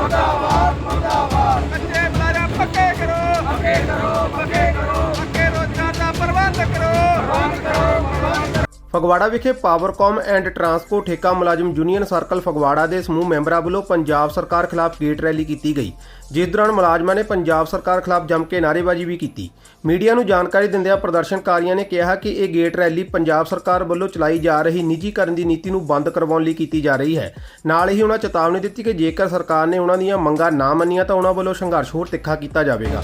ਮੁਰਦਾਬਾਦ ਮੁਰਦਾਬਾਦ। ਕੱਚੇ ਮੁਲਾਜ਼ਮ ਪੱਕੇ ਕਰੋ। ਪੱਕੇ ਕਰੋ ਪੱਕੇ ਕਰੋ। ਪੱਕੇ ਰੋਜ਼ਗਾਰ ਦਾ ਪ੍ਰਬੰਧ ਕਰੋ। ਫਗਵਾੜਾ ਵਿਖੇ ਪਾਵਰਕਾਮ ਐਂਡ ਟਰਾਂਸਪੋਰਟ ਠੇਕਾ ਮੁਲਾਜ਼ਮ ਯੂਨੀਅਨ ਸਰਕਲ ਫਗਵਾੜਾ ਦੇ ਸਮੂਹ ਮੈਂਬਰਾਂ ਵੱਲੋਂ ਪੰਜਾਬ ਸਰਕਾਰ ਖਿਲਾਫ ਗੇਟ ਰੈਲੀ ਕੀਤੀ ਗਈ, ਜਿਸ ਦੌਰਾਨ ਮੁਲਾਜ਼ਮਾਂ ਨੇ ਪੰਜਾਬ ਸਰਕਾਰ ਖਿਲਾਫ ਜੰਮ ਕੇ ਨਾਅਰੇਬਾਜ਼ੀ ਵੀ ਕੀਤੀ। ਮੀਡੀਆ ਨੂੰ ਜਾਣਕਾਰੀ ਦਿੰਦਿਆਂ ਪ੍ਰਦਰਸ਼ਨਕਾਰੀਆਂ ਨੇ ਕਿਹਾ ਕਿ ਇਹ ਗੇਟ ਰੈਲੀ ਪੰਜਾਬ ਸਰਕਾਰ ਵੱਲੋਂ ਚਲਾਈ ਜਾ ਰਹੀ ਨਿੱਜੀਕਰਨ ਦੀ ਨੀਤੀ ਨੂੰ ਬੰਦ ਕਰਵਾਉਣ ਲਈ ਕੀਤੀ ਜਾ ਰਹੀ ਹੈ। ਨਾਲ ਹੀ ਉਹਨਾਂ ਚੇਤਾਵਨੀ ਦਿੱਤੀ ਕਿ ਜੇਕਰ ਸਰਕਾਰ ਨੇ ਉਹਨਾਂ ਦੀਆਂ ਮੰਗਾਂ ਨਾ ਮੰਨੀਆਂ ਤਾਂ ਉਹਨਾਂ ਵੱਲੋਂ ਸੰਘਰਸ਼ ਹੋਰ ਤਿੱਖਾ ਕੀਤਾ ਜਾਵੇਗਾ।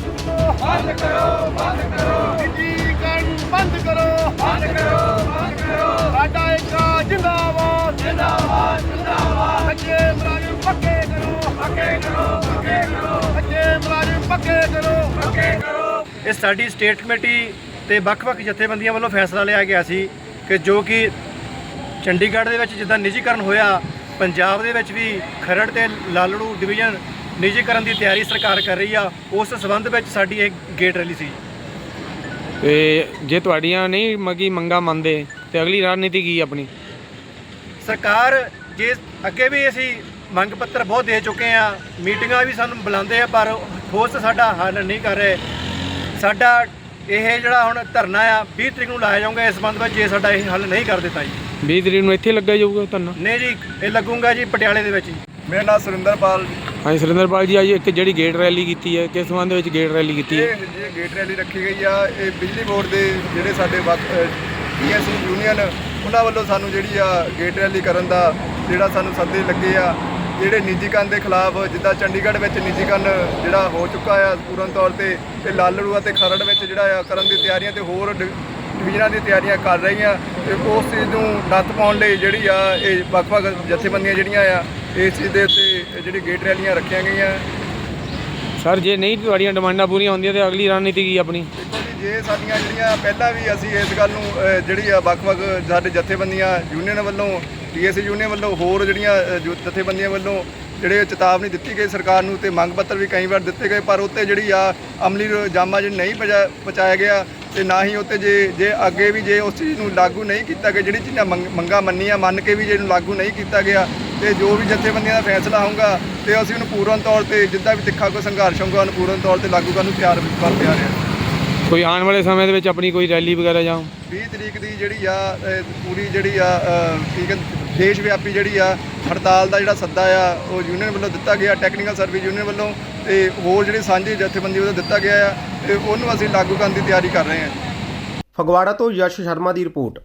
ਬੰਦ ਕਰੋ ਬੰਦ ਕਰੋ, ਨਿੱਜੀਕਰਨ ਬੰਦ ਕਰੋ ਬੰਦ ਕਰੋ। ਜਿੰਦਾਬਾਦ ਜਿੰਦਾਬਾਦ ਜਿੰਦਾਬਾਦ। ਕੱਚੇ ਮੁਲਾਜ਼ਮ ਪੱਕੇ ਕਰੋ ਪੱਕੇ ਕਰੋ ਪੱਕੇ ਕਰੋ। ਕੱਚੇ ਮੁਲਾਜ਼ਮ ਪੱਕੇ ਕਰੋ ਪੱਕੇ ਕਰੋ। ਇਹ ਸਾਡੀ ਸਟੇਟ ਕਮੇਟੀ ਤੇ ਵੱਖ-ਵੱਖ ਜਥੇਬੰਦੀਆਂ ਵੱਲੋਂ ਫੈਸਲਾ ਲਿਆ ਗਿਆ ਸੀ ਕਿ ਜੋ ਕਿ ਚੰਡੀਗੜ੍ਹ ਦੇ ਵਿੱਚ ਜਿੱਦਾਂ ਨਿੱਜੀਕਰਨ ਹੋਇਆ ਪੰਜਾਬ ਦੇ ਵਿੱਚ ਵੀ ਖਰੜ ਤੇ ਲਾਲੜੂ ਡਿਵੀਜ਼ਨ ਨਿੱਜੀਕਰਨ ਦੀ ਤਿਆਰੀ ਸਰਕਾਰ ਕਰ ਰਹੀ ਆ ਉਸ ਸਬੰਧ ਵਿੱਚ ਸਾਡੀ ਇਹ ਗੇਟ ਰੈਲੀ ਸੀ। ਤੇ ਜੇ ਤੁਹਾਡੀਆਂ ਨਹੀਂ ਮਗੀ ਮੰਗਾ ਮੰਨਦੇ ਤੇ ਅਗਲੀ ਰਣਨੀਤੀ ਕੀ ਆਪਣੀ? ਸਰਕਾਰ ਜੇ ਅੱਗੇ ਵੀ ਅਸੀਂ ਮੰਗ ਪੱਤਰ ਬਹੁਤ ਦੇ ਚੁੱਕੇ ਆ ਮੀਟਿੰਗਾਂ ਵੀ ਸਾਨੂੰ ਬੁਲਾਉਂਦੇ ਆ ਪਰ ਠੋਸ ਸਾਡਾ ਹੱਲ ਨਹੀਂ ਕਰ ਰਹੇ। ਸਾਡਾ ਇਹ ਜਿਹੜਾ ਹੁਣ ਧਰਨਾ ਆ 20 ਤਰੀਕ ਨੂੰ ਲਾਇਆ ਜਾਊਗਾ ਇਸ ਸੰਬੰਧ ਵਿੱਚ ਜੇ ਸਾਡਾ ਇਹ ਹੱਲ ਨਹੀਂ ਕਰ ਦਿੱਤਾ ਜੀ। 20 ਤਰੀਕ ਨੂੰ ਇੱਥੇ ਲੱਗਾ ਜਾਊਗਾ ਤੁਹਾਨੂੰ ਨਹੀਂ ਜੀ ਇਹ ਲੱਗੂਗਾ ਜੀ ਪਟਿਆਲੇ ਦੇ ਵਿੱਚ ਜੀ। ਮੇਰਾ ਨਾਮ ਸੁਰਿੰਦਰਪਾਲ ਹਾਂਜੀ ਸੁਰਿੰਦਰਪਾਲ ਜੀ ਅੱਜ ਇੱਕ ਜਿਹੜੀ ਗੇਟ ਰੈਲੀ ਕੀਤੀ ਹੈ ਕਿਸ ਸੰਬੰਧ ਵਿੱਚ ਗੇਟ ਰੈਲੀ ਕੀਤੀ ਹੈ? ਇਹ ਜਿਹੜੀ ਗੇਟ ਰੈਲੀ ਰੱਖੀ ਗਈ ਆ ਇਹ ਬਿਜਲੀ ਬੋਰਡ ਦੇ ਜਿਹੜੇ ਸਾਡੇ ਪੀਐਸ ਯੂਨੀਅਨ ਉਹਨਾਂ ਵੱਲੋਂ ਸਾਨੂੰ ਜਿਹੜੀ ਆ ਗੇਟ ਰੈਲੀ ਕਰਨ ਦਾ ਜਿਹੜਾ ਸਾਨੂੰ ਸੱਦੇ ਲੱਗੇ ਆ, ਜਿਹੜੇ ਨਿੱਜੀਕਰਨ ਦੇ ਖਿਲਾਫ, ਜਿੱਦਾਂ ਚੰਡੀਗੜ੍ਹ ਵਿੱਚ ਨਿੱਜੀਕਰਨ ਜਿਹੜਾ ਹੋ ਚੁੱਕਾ ਆ ਪੂਰਨ ਤੌਰ ਤੇ ਤੇ ਲਾਲੜੂਆ ਤੇ ਖਰੜ ਵਿੱਚ ਜਿਹੜਾ ਆ ਕਰਨ ਦੀ ਤਿਆਰੀਆਂ ਤੇ ਹੋਰ ਡਿ- ਡਿਵੀਜ਼ਨਾਂ ਦੀ ਤਿਆਰੀਆਂ ਕਰ ਰਹੀਆਂ ਤੇ ਉਸ ਚੀਜ਼ ਨੂੰ ਨੱਥ ਪਾਉਣ ਲਈ ਜਿਹੜੀ ਆ ਇਹ ਵੱਖ-ਵੱਖ ਜਥੇਬੰਦੀਆਂ ਜਿਹੜੀਆਂ ਆ, ਇਸ ਚੀਜ਼ ਦੇ ਉੱਤੇ ਜਿਹੜੀ ਗੇਟ ਰੈਲੀਆਂ ਰੱਖੀਆਂ ਗਈਆਂ। ਸਰ, ਜੇ ਨਹੀਂ, ਤੁਹਾਡੀਆਂ ਡਿਮਾਂਡਾਂ ਪੂਰੀਆਂ ਹੁੰਦੀਆਂ ਤੇ ਅਗਲੀ ਰਣਨੀਤੀ ਕੀ ਆਪਣੀ? ਜੇ ਸਾਡੀਆਂ ਜਿਹੜੀਆਂ ਪਹਿਲਾਂ ਵੀ ਅਸੀਂ ਇਸ ਗੱਲ ਨੂੰ ਜਿਹੜੀ ਆ ਵੱਖ-ਵੱਖ ਸਾਡੇ ਜਥੇਬੰਦੀਆਂ ਯੂਨੀਅਨ ਵੱਲੋਂ ਟੀਐਸ ਯੂਨੀਅਨ ਵੱਲੋਂ, ਹੋਰ ਜਿਹੜੀਆਂ ਜੋ ਜਥੇਬੰਦੀਆਂ ਵੱਲੋਂ ਜਿਹੜੇ ਚੇਤਾਵਨੀ ਦਿੱਤੀ ਗਈ ਸਰਕਾਰ ਨੂੰ ਤੇ ਮੰਗ ਪੱਤਰ ਵੀ ਕਈ ਵਾਰ ਦਿੱਤੇ ਗਏ, ਪਰ ਉੱਤੇ ਜਿਹੜੀ ਆ ਅਮਲੀ ਜਾਮਾ ਜਿਹੜੀ ਨਹੀਂ ਪਹੁੰਚਾ- ਪਹੁੰਚਾਇਆ ਗਿਆ ਤੇ ਨਾ ਹੀ ਉੱਤੇ ਜੇ ਜੇ ਅੱਗੇ ਵੀ ਜੇ ਉਸ ਚੀਜ਼ ਨੂੰ ਲਾਗੂ ਨਹੀਂ ਕੀਤਾ ਗਿਆ, ਜਿਹੜੀ ਚੀਜ਼ਾਂ ਮੰਗ- ਮੰਗਾਂ ਮੰਨੀਆਂ, ਮੰਨ ਕੇ ਵੀ ਜੇ ਇਹਨੂੰ ਲਾਗੂ ਨਹੀਂ ਕੀਤਾ ਗਿਆ ਤੇ ਜੋ ਵੀ ਜਥੇਬੰਦੀਆਂ ਦਾ ਫੈਸਲਾ ਹੋਊਗਾ ਤੇ ਅਸੀਂ ਉਹਨੂੰ ਪੂਰਨ ਤੌਰ ਤੇ ਜਿੱਦਾਂ ਵੀ ਤਿੱਖਾ ਕੋਈ ਸੰਘਰਸ਼ ਹੋਊਗਾ, ਉਹਨੂੰ ਪੂਰਨ ਤੌਰ ਤੇ ਲਾਗੂ ਕਰਨ ਨੂੰ ਤਿਆਰ ਕਰ ਤਿਆਰ ਹਾਂ ਕੋਈ ਆਉਣ ਵਾਲੇ ਸਮੇਂ ਦੇ ਵਿੱਚ ਆਪਣੀ ਕੋਈ ਰੈਲੀ ਵਗੈਰਾ ਜਾਂ 20 ਤਰੀਕ ਦੀ ਜਿਹੜੀ ਆ ਪੂਰੀ ਜਿਹੜੀ ਆ ਅਹ, ਕੀ ਕਹਿੰਦੇ ਦੇਸ਼ ਵਿਆਪੀ ਜਿਹੜੀ ਆ ਹੜਤਾਲ ਦਾ ਜਿਹੜਾ ਸੱਦਾ ਆ ਉਹ ਯੂਨੀਅਨ ਵੱਲੋਂ ਦਿੱਤਾ ਗਿਆ ਟੈਕਨੀਕਲ ਸਰਵਿਸ ਯੂਨੀਅਨ ਵੱਲੋਂ ਤੇ ਹੋਰ ਜਿਹੜੀ ਸਾਂਝੀ ਜਥੇਬੰਦੀ ਵੱਲੋਂ ਦਿੱਤਾ ਗਿਆ ਆ ਤੇ ਉਹਨੂੰ ਅਸੀਂ ਲਾਗੂ ਕਰਨ ਦੀ ਤਿਆਰੀ ਕਰ ਰਹੇ ਹਾਂ। ਫਗਵਾੜਾ ਤੋਂ ਯਸ਼ ਸ਼ਰਮਾ ਦੀ ਰਿਪੋਰਟ।